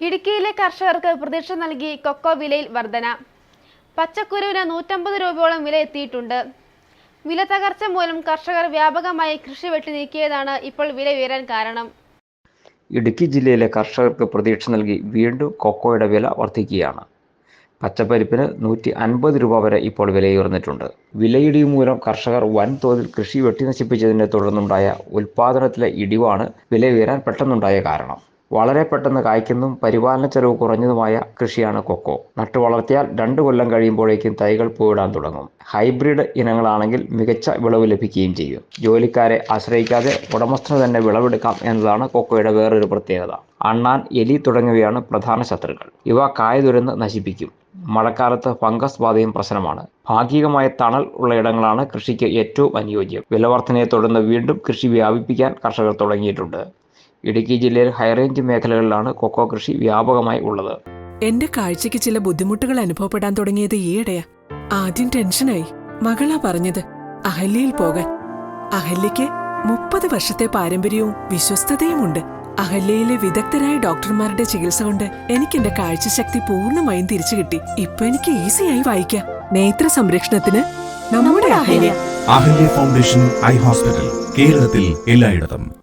ഇടുക്കിയിലെ കർഷകർക്ക് പ്രതീക്ഷ നൽകി കൊക്കോ വിലയിൽ വർധന. പച്ചക്കുരുവിന് നൂറ്റമ്പത് രൂപയോളം വില എത്തിയിട്ടുണ്ട്. വില തകർച്ച മൂലം കർഷകർ വ്യാപകമായി കൃഷി വെട്ടി നീക്കിയതാണ് ഇപ്പോൾ വില ഉയരാൻ കാരണം. ഇടുക്കി ജില്ലയിലെ കർഷകർക്ക് പ്രതീക്ഷ നൽകി വീണ്ടും കൊക്കോയുടെ വില വർദ്ധിക്കുകയാണ് പച്ചപ്പരിപ്പിന് നൂറ്റി അൻപത് രൂപ വരെ ഇപ്പോൾ വിലയുയർന്നിട്ടുണ്ട്. വിലയിടിവ് മൂലം കർഷകർ വൻതോതിൽ കൃഷി വെട്ടി വെട്ടിനശിപ്പിച്ചതിനെ തുടർന്നുണ്ടായ ഉൽപാദനത്തിലെ ഇടിവാണ് വില ഉയരാൻ പെട്ടെന്നുണ്ടായ കാരണം. വളരെ പെട്ടെന്ന് കായ്ക്കുന്നതും പരിപാലന ചെലവ് കുറഞ്ഞതുമായ കൃഷിയാണ് കൊക്കോ. നട്ടു വളർത്തിയാൽ രണ്ട് കൊല്ലം കഴിയുമ്പോഴേക്കും തൈകൾ പൂവിടാൻ തുടങ്ങും. ഹൈബ്രിഡ് ഇനങ്ങളാണെങ്കിൽ മികച്ച വിളവ് ലഭിക്കുകയും ചെയ്യും. ജോലിക്കാരെ ആശ്രയിക്കാതെ ഉടമസ്ഥന് തന്നെ വിളവെടുക്കാം എന്നതാണ് കൊക്കോയുടെ വേറൊരു പ്രത്യേകത. അണ്ണാൻ എലി തുടങ്ങിയവയാണ് പ്രധാന ശത്രുക്കൾ. ഇവ കായ തുരന്ന് നശിപ്പിക്കും. മഴക്കാലത്ത് ഫംഗസ് ബാധയും പ്രശ്നമാണ്. ഭാഗികമായ തണൽ ഉള്ള ഇടങ്ങളാണ് കൃഷിക്ക് ഏറ്റവും അനുയോജ്യം. വിലവർധനയെ തുടർന്ന് വീണ്ടും കൃഷി വ്യാപിപ്പിക്കാൻ കർഷകർ തുടങ്ങിയിട്ടുണ്ട്. ഇടുക്കി ജില്ലയിൽ ഹൈറേഞ്ച് മേഖലകളിലാണ് കൊക്കോ കൃഷി വ്യാപകമായി ഉള്ളത്. എന്റെ കാഴ്ചയ്ക്ക് ചില ബുദ്ധിമുട്ടുകൾ അനുഭവപ്പെടാൻ തുടങ്ങിയത് ഈയിടെയാ. ആദ്യം ടെൻഷനായി. മകളാ പറഞ്ഞത് അഹല്യയിൽ പോകാൻ. അഹല്യയ്ക്ക് മുപ്പത് വർഷത്തെ പാരമ്പര്യവും വിശ്വസ്തതയുമുണ്ട്. അഹല്യയിലെ വിദഗ്ധരായ ഡോക്ടർമാരുടെ ചികിത്സ കൊണ്ട് എനിക്ക് എന്റെ കാഴ്ചശക്തി പൂർണമായും തിരിച്ചു കിട്ടി. ഇപ്പൊ എനിക്ക് ഈസിയായി വായിക്കാം. നേത്ര സംരക്ഷണത്തിന് നമ്മുടെ Ahalya. Ahalya foundation eye hospital കേരളത്തിൽ എല്ലായിടത്തും.